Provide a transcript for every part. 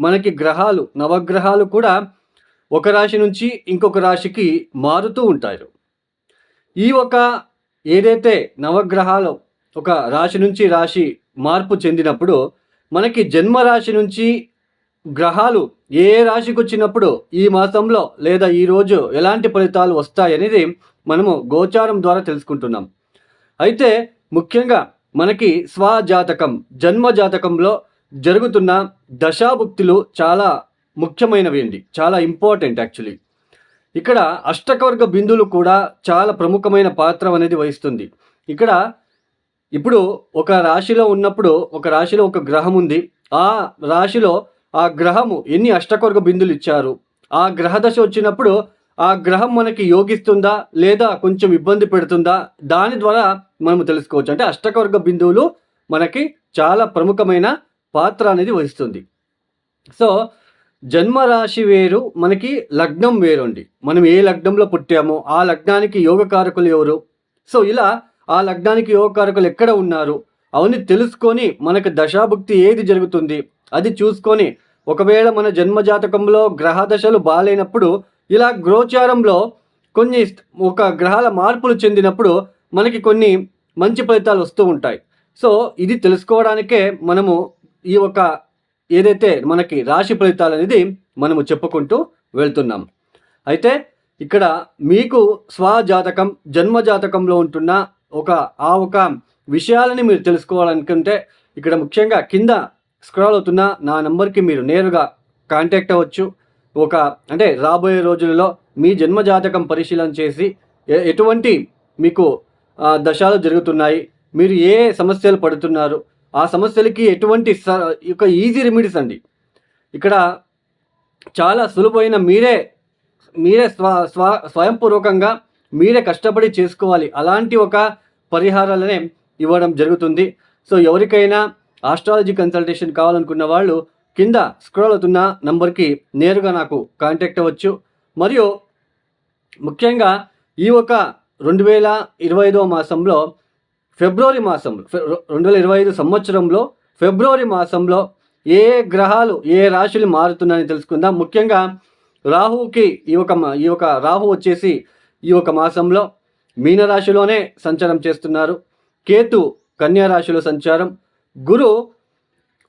మనకి గ్రహాలు నవగ్రహాలు కూడా ఒక రాశి నుంచి ఇంకొక రాశికి మారుతూ ఉంటారు. ఈ ఒక ఏదైతే నవగ్రహాలు ఒక రాశి నుంచి రాశి మార్పు చెందినప్పుడు మనకి జన్మ రాశి నుంచి గ్రహాలు ఏ రాశికి వచ్చినప్పుడు ఈ మాసంలో లేదా ఈ రోజు ఎలాంటి ఫలితాలు వస్తాయనేది మనము గోచారం ద్వారా తెలుసుకుంటున్నాం. అయితే ముఖ్యంగా మనకి స్వజాతకం జన్మ జాతకంలో జరుగుతున్న దశాభుక్తులు చాలా ముఖ్యమైనవి అండి చాలా ఇంపార్టెంట్ యాక్చువల్లీ. ఇక్కడ అష్టకవర్గ బిందువులు కూడా చాలా ప్రముఖమైన పాత్ర అనేది వహిస్తుంది. ఇక్కడ ఇప్పుడు ఒక రాశిలో ఉన్నప్పుడు ఒక రాశిలో ఒక గ్రహం ఉంది. ఆ రాశిలో ఆ గ్రహము ఎన్ని అష్టకవర్గ బిందులు ఇచ్చారు? ఆ గ్రహ దశ వచ్చినప్పుడు ఆ గ్రహం మనకి యోగిస్తుందా? లేదా కొంచెం ఇబ్బంది పెడుతుందా? దాని ద్వారా మనము తెలుసుకోవచ్చు. అంటే అష్టకవర్గ బిందువులు మనకి చాలా ప్రముఖమైన పాత్ర అనేది వహిస్తుంది. సో జన్మరాశి వేరు మనకి లగ్నం వేరు అండి మనం ఏ లగ్నంలో పుట్టామో ఆ లగ్నానికి యోగకారకులు ఎవరు? సో ఇలా ఆ లగ్నానికి యోగకారకులు ఎక్కడ ఉన్నారు? అవన్నీ తెలుసుకొని మనకు దశాభుక్తి ఏది జరుగుతుంది? అది చూసుకొని ఒకవేళ మన జన్మజాతకంలో గ్రహ దశలు బాగాలేనప్పుడు ఇలా గ్రోచారంలో కొన్ని ఒక గ్రహాల మార్పులు చెందినప్పుడు మనకి కొన్ని మంచి ఫలితాలు వస్తూ ఉంటాయి. సో ఇది తెలుసుకోవడానికే మనము ఈ ఒక ఏదైతే మనకి రాశి ఫలితాలు అనేది మనము చెప్పుకుంటూ వెళ్తున్నాం. అయితే ఇక్కడ మీకు స్వజాతకం జన్మజాతకంలో ఉంటున్న ఒక ఆ ఒక విషయాలని మీరు తెలుసుకోవాలనుకుంటే ఇక్కడ ముఖ్యంగా కింద స్క్రాల్ అవుతున్న నా నెంబర్కి మీరు నేరుగా కాంటాక్ట్ అవ్వచ్చు. ఒక అంటే రాబోయే రోజులలో మీ జన్మజాతకం పరిశీలన చేసి ఎటువంటి మీకు దశలు దశాలు జరుగుతున్నాయి మీరు ఏ సమస్యలు పడుతున్నారు ఆ సమస్యలకి ఎటువంటి స యొక్క ఈజీ రెమెడీస్ అండి. ఇక్కడ చాలా సులువైన మీరే మీరే స్వ స్వ స్వయంపూర్వకంగా మీరే కష్టపడి చేసుకోవాలి. అలాంటి ఒక పరిహారాలనే ఇవ్వడం జరుగుతుంది. సో ఎవరికైనా ఆస్ట్రాలజీ కన్సల్టేషన్ కావాలనుకున్న వాళ్ళు కింద స్క్రోల్ అవుతున్న నంబర్కి నేరుగా నాకు కాంటాక్ట్ అవ్వచ్చు. మరియు ముఖ్యంగా ఈ ఒక రెండు వేల ఇరవై ఐదవ మాసంలో ఫిబ్రవరి మాసంలో రెండు వేల ఇరవై ఐదు సంవత్సరంలో ఫిబ్రవరి మాసంలో ఏ గ్రహాలు ఏ రాశులు మారుతున్నాయని తెలుసుకుందాం. ముఖ్యంగా రాహుకి ఈ ఒక మా- ఈ యొక్క రాహు వచ్చేసి ఈ ఒక మాసంలో మీనరాశిలోనే సంచారం చేస్తున్నారు. కేతు కన్యా రాశిలో సంచారం గురు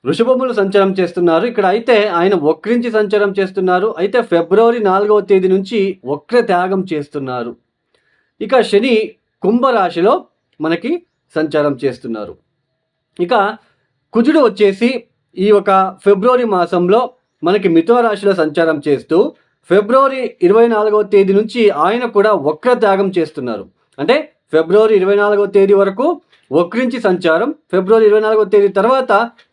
వృషభములు సంచారం చేస్తున్నారు. ఇక్కడ అయితే ఆయన వక్రించి సంచారం చేస్తున్నారు. అయితే ఫిబ్రవరి నాలుగవ తేదీ నుంచి వక్ర త్యాగం చేస్తున్నారు. ఇక శని కుంభరాశిలో మనకి సంచారం చేస్తున్నారు. ఇక కుజుడు వచ్చేసి ఈ ఒక ఫిబ్రవరి మాసంలో మనకి మిథున రాశిలో సంచారం చేస్తూ ఫిబ్రవరి ఇరవై నాలుగవ తేదీ నుంచి ఆయన కూడా వక్ర త్యాగం చేస్తున్నారు. అంటే ఫిబ్రవరి ఇరవై నాలుగవ తేదీ వరకు వక్రించి సంచారం ఫిబ్రవరి ఇరవై నాలుగవ తేదీ తర్వాత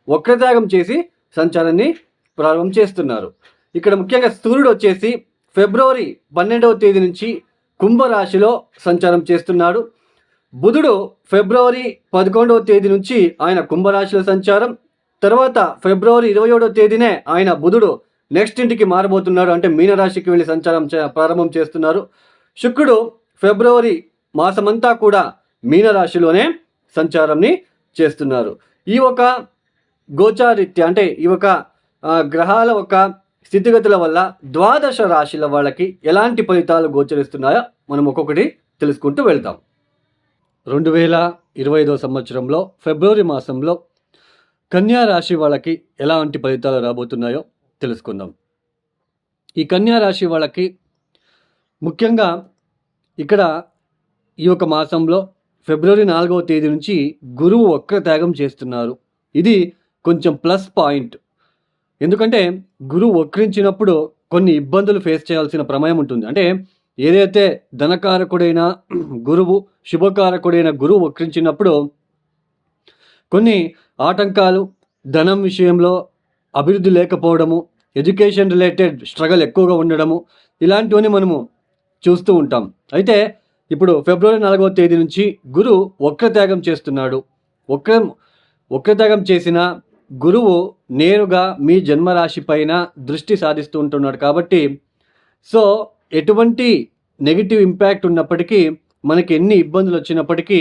వక్రత్యాగం చేసి సంచారాన్ని ప్రారంభం చేస్తున్నారు. ఇక్కడ ముఖ్యంగా సూర్యుడు వచ్చేసి ఫిబ్రవరి పన్నెండవ తేదీ నుంచి కుంభరాశిలో సంచారం చేస్తున్నాడు. బుధుడు ఫిబ్రవరి పదకొండవ తేదీ నుంచి ఆయన కుంభరాశిలో సంచారం. తర్వాత ఫిబ్రవరి ఇరవై ఏడవ తేదీనే ఆయన బుధుడు నెక్స్ట్ ఇంటికి మారబోతున్నాడు అంటే మీనరాశికి వెళ్ళి సంచారం చే- ప్రారంభం చేస్తున్నారు. శుక్రుడు ఫిబ్రవరి మాసమంతా కూడా మీనరాశిలోనే సంచారంని చేస్తున్నారు. ఈ ఒక గోచారిత్య అంటే ఈ ఒక గ్రహాల ఒక స్థితిగతుల వల్ల ద్వాదశ రాశుల వాళ్ళకి ఎలాంటి ఫలితాలు గోచరిస్తున్నాయో మనం ఒక్కొక్కటి తెలుసుకుంటూ వెళ్తాం రెండు వేల ఇరవై ఐదో సంవత్సరంలో ఫిబ్రవరి మాసంలో కన్యా రాశి వాళ్ళకి ఎలాంటి ఫలితాలు రాబోతున్నాయో తెలుసుకుందాం. ఈ కన్యా రాశి వాళ్ళకి ముఖ్యంగా ఇక్కడ ఈ యొక్క మాసంలో ఫిబ్రవరి నాలుగవ తేదీ నుంచి గురువు వక్ర త్యాగం చేస్తున్నారు. ఇది కొంచెం ప్లస్ పాయింట్. ఎందుకంటే గురువు వక్రించినప్పుడు కొన్ని ఇబ్బందులు ఫేస్ చేయాల్సిన ప్రమేయం ఉంటుంది. అంటే ఏదైతే ధనకారకుడైన గురువు శుభకారకుడైన గురువు వక్రించినప్పుడు కొన్ని ఆటంకాలు ధనం విషయంలో అభివృద్ధి లేకపోవడము ఎడ్యుకేషన్ రిలేటెడ్ స్ట్రగల్ ఎక్కువగా ఉండడము ఇలాంటివన్నీ మనము చూస్తూ ఉంటాం. అయితే ఇప్పుడు ఫిబ్రవరి నాలుగవ తేదీ నుంచి గురు వక్రత్యాగం చేస్తున్నాడు. వక్ర వక్రత్యాగం చేసిన గురువు నేరుగా మీ జన్మరాశి పైన దృష్టి సాధిస్తూ ఉంటున్నాడు కాబట్టి సో ఎటువంటి నెగిటివ్ ఇంపాక్ట్ ఉన్నప్పటికీ మనకి ఎన్ని ఇబ్బందులు వచ్చినప్పటికీ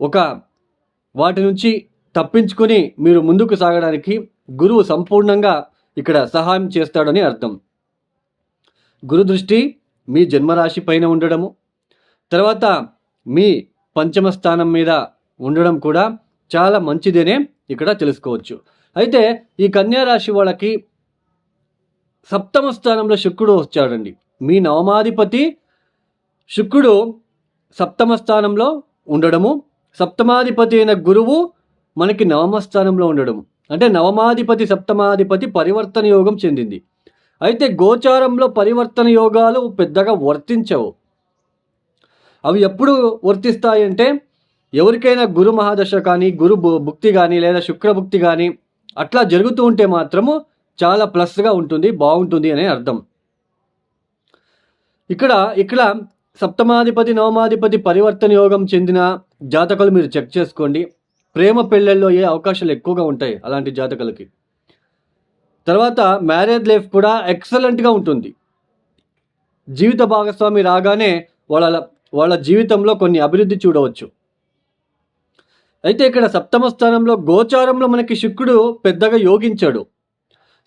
ఒక వాటి నుంచి తప్పించుకొని మీరు ముందుకు సాగడానికి గురువు సంపూర్ణంగా ఇక్కడ సహాయం చేస్తాడని అర్థం. గురు దృష్టి మీ జన్మరాశి పైన ఉండడము తర్వాత మీ పంచమ స్థానం మీద ఉండడం కూడా చాలా మంచిదేనే ఇక్కడ తెలుసుకోవచ్చు. అయితే ఈ కన్యారాశి వాళ్ళకి సప్తమ స్థానంలో శుక్రుడు వచ్చాడండి. మీ నవమాధిపతి శుక్రుడు సప్తమ స్థానంలో ఉండడము. సప్తమాధిపతి అయిన గురువు మనకి నవమ స్థానంలో ఉండడం అంటే నవమాధిపతి సప్తమాధిపతి పరివర్తన యోగం చెందింది. అయితే గోచారంలో పరివర్తన యోగాలు పెద్దగా వర్తించవు. అవి ఎప్పుడు వర్తిస్తాయి అంటే ఎవరికైనా గురు మహాదశ కానీ గురు భు- భుక్తి కానీ లేదా శుక్రభుక్తి కానీ అట్లా జరుగుతూ ఉంటే మాత్రము చాలా ప్లస్గా ఉంటుంది బాగుంటుంది అనే అర్థం. ఇక్కడ ఇక్కడ సప్తమాధిపతి నవమాధిపతి పరివర్తన యోగం చెందిన జాతకాలు మీరు చెక్ చేసుకోండి. ప్రేమ పెళ్ళల్లో ఏ అవకాశాలు ఎక్కువగా ఉంటాయి అలాంటి జాతకాలకి? తర్వాత మ్యారేజ్ లైఫ్ కూడా ఎక్సలెంట్గా ఉంటుంది. జీవిత భాగస్వామి రాగానే వాళ్ళ వాళ్ళ జీవితంలో కొన్ని అభివృద్ధి చూడవచ్చు. అయితే ఇక్కడ సప్తమ స్థానంలో గోచారంలో మనకి శుక్రుడు పెద్దగా యోగించాడు.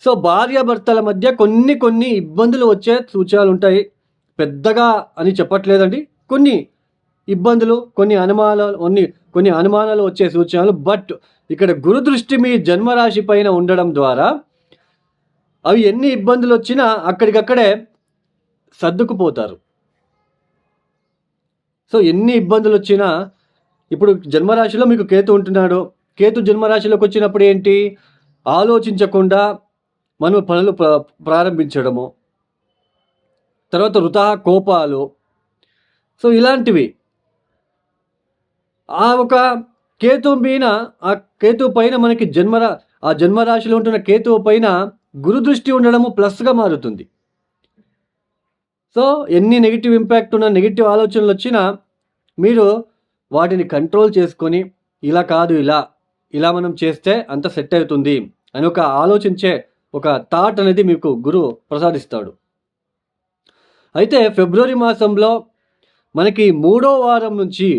సో భార్యాభర్తల మధ్య కొన్ని కొన్ని ఇబ్బందులు వచ్చే సూచనలు ఉంటాయి. పెద్దగా అని చెప్పట్లేదండి. కొన్ని ఇబ్బందులు కొన్ని అనుమానాలు కొన్ని కొన్ని అనుమానాలు వచ్చే సూచనలు బట్ ఇక్కడ గురు దృష్టి మీ జన్మరాశి పైన ఉండడం ద్వారా అవి ఎన్ని ఇబ్బందులు వచ్చినా అక్కడికక్కడే సర్దుకుపోతారు. సో ఎన్ని ఇబ్బందులు వచ్చినా ఇప్పుడు జన్మరాశిలో మీకు కేతు ఉంటున్నాడు. కేతు జన్మరాశిలోకి వచ్చినప్పుడు ఏంటి? ఆలోచించకుండా మనం పనులు ప్ర- ప్రారంభించడము. తర్వాత వృధా కోపాలు. సో ఇలాంటివి. ఆ ఒక కేతు మీద ఆ కేతు పైన మనకి జన్మరా ఆ జన్మరాశిలో ఉంటున్న కేతువు పైన గురుదృష్టి ఉండడము ప్లస్గా మారుతుంది. సో ఎన్ని నెగిటివ్ ఇంపాక్ట్ ఉన్న నెగిటివ్ ఆలోచనలు వచ్చినా మీరు వాటిని కంట్రోల్ చేసుకొని ఇలా కాదు ఇలా ఇలా మనం చేస్తే అంత సెట్ అవుతుంది అని ఒక ఆలోచించే ఒక థాట్ అనేది మీకు గురువు ప్రసాదిస్తాడు. అయితే ఫిబ్రవరి మాసంలో మనకి మూడో వారం నుంచి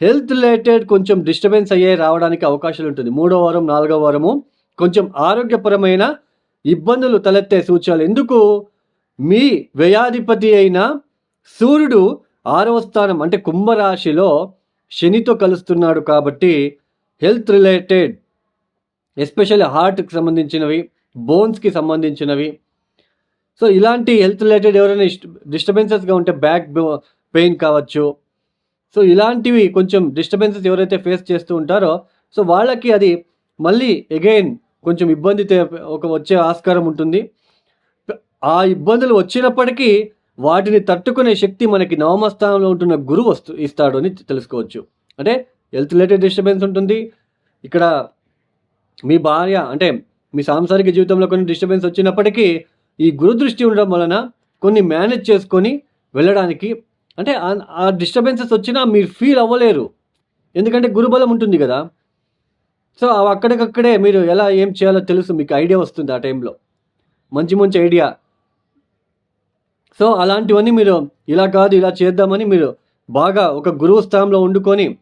హెల్త్ రిలేటెడ్ కొంచెం డిస్టర్బెన్స్ అయ్యే రావడానికి అవకాశాలు ఉంటుంది. మూడో వారం నాలుగో వారము కొంచెం ఆరోగ్యపరమైన ఇబ్బందులు తలెత్తే సూచనలు. ఎందుకు? మీ వ్యయాధిపతి అయిన సూర్యుడు ఆరవ స్థానం అంటే కుంభరాశిలో శనితో కలుస్తున్నాడు కాబట్టి హెల్త్ రిలేటెడ్ ఎస్పెషల్లీ హార్ట్కి సంబంధించినవి బోన్స్కి సంబంధించినవి సో ఇలాంటి హెల్త్ రిలేటెడ్ ఎవరైనా డిస్టర్బెన్సెస్గా ఉంటే బ్యాక్ పెయిన్ కావచ్చు. సో ఇలాంటివి కొంచెం డిస్టర్బెన్సెస్ ఎవరైతే ఫేస్ చేస్తూ ఉంటారో సో వాళ్ళకి అది మళ్ళీ అగైన్ కొంచెం ఇబ్బంది ఒక వచ్చే ఆస్కారం ఉంటుంది. ఆ ఇబ్బందులు వచ్చినప్పటికీ వాటిని తట్టుకునే శక్తి మనకి నవమ స్థానంలో ఉంటున్న గురువు వస్తు ఇస్తాడు అని తెలుసుకోవచ్చు. అంటే హెల్త్ రిలేటెడ్ డిస్టర్బెన్స్ ఉంటుంది. ఇక్కడ మీ భార్య అంటే మీ సాంసారిక జీవితంలో కొన్ని డిస్టర్బెన్స్ వచ్చినప్పటికీ ఈ గురుదృష్టి ఉండడం వలన కొన్ని మేనేజ్ చేసుకొని వెళ్ళడానికి అంటే ఆ- డిస్టర్బెన్సెస్ వచ్చినా మీరు ఫీల్ అవ్వలేరు. ఎందుకంటే గురుబలం ఉంటుంది కదా. సో అవి అక్కడికక్కడే మీరు ఎలా ఏం చేయాలో తెలుసు మీకు ఐడియా వస్తుంది ఆ టైంలో మంచి మంచి ఐడియా సో అలాంటివన్నీ మీరు ఇలా కాదు ఇలా చేద్దామని మీరు బాగా ఒక గురువు స్థానంలో వండుకొని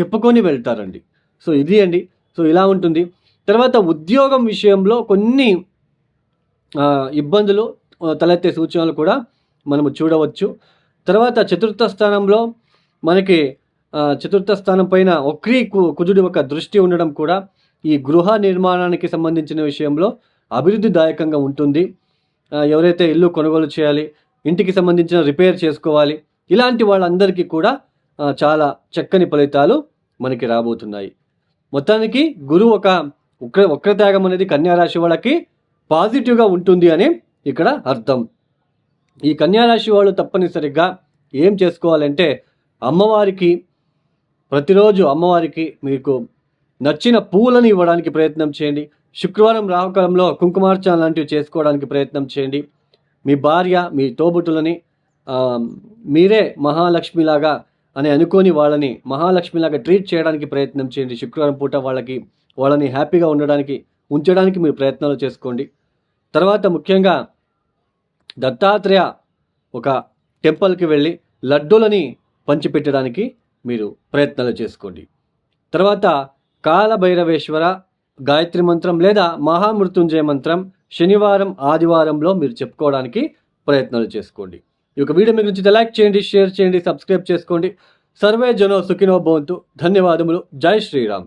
చెప్పుకొని వెళ్తారండి. సో ఇది అండి. సో ఇలా ఉంటుంది. తర్వాత ఉద్యోగం విషయంలో కొన్ని ఇబ్బందులు తలెత్తే సూచనలు కూడా మనము చూడవచ్చు. తర్వాత చతుర్థ స్థానంలో మనకి చతుర్థ స్థానం పైన ఒక్రీ కు- కుజుడి ఒక దృష్టి ఉండడం కూడా ఈ గృహ నిర్మాణానికి సంబంధించిన విషయంలో అభివృద్ధిదాయకంగా ఉంటుంది. ఎవరైతే ఇల్లు కొనుగోలు చేయాలి ఇంటికి సంబంధించిన రిపేర్ చేసుకోవాలి ఇలాంటి వాళ్ళందరికీ కూడా చాలా చక్కని ఫలితాలు మనకి రాబోతున్నాయి. మొత్తానికి గురువు ఒక ఉక్ర వక్రత్యాగం అనేది కన్యారాశి వాళ్ళకి పాజిటివ్గా ఉంటుంది అని ఇక్కడ అర్థం. ఈ కన్యారాశి వాళ్ళు తప్పనిసరిగా ఏం చేసుకోవాలంటే అమ్మవారికి ప్రతిరోజు అమ్మవారికి మీకు నచ్చిన పువ్వులను ఇవ్వడానికి ప్రయత్నం చేయండి. శుక్రవారం రావకాలంలో కుంకుమార్చన లాంటివి చేసుకోవడానికి ప్రయత్నం చేయండి. మీ భార్య మీ తోబుట్టులని మీరే మహాలక్ష్మిలాగా అని అనుకోని వాళ్ళని మహాలక్ష్మిలాగా ట్రీట్ చేయడానికి ప్రయత్నం చేయండి. శుక్రవారం పూట వాళ్ళకి వాళ్ళని హ్యాపీగా ఉండడానికి ఉంచడానికి మీరు ప్రయత్నాలు చేసుకోండి. తర్వాత ముఖ్యంగా దత్తాత్రేయ ఒక టెంపుల్కి వెళ్ళి లడ్డూలని పంచిపెట్టడానికి మీరు ప్రయత్నాలు చేసుకోండి. తర్వాత కాలభైరవేశ్వర గాయత్రి మంత్రం లేదా మహామృత్యుంజయ మంత్రం శనివారం ఆదివారంలో మీరు చెప్పుకోవడానికి ప్రయత్నాలు చేసుకోండి. ఈ యొక్క వీడియో మీకు నచ్చితే లైక్ చేయండి షేర్ చేయండి సబ్స్క్రైబ్ చేసుకోండి. సర్వే జనో సుఖినో భవంతు. ధన్యవాదములు. జై శ్రీరామ్.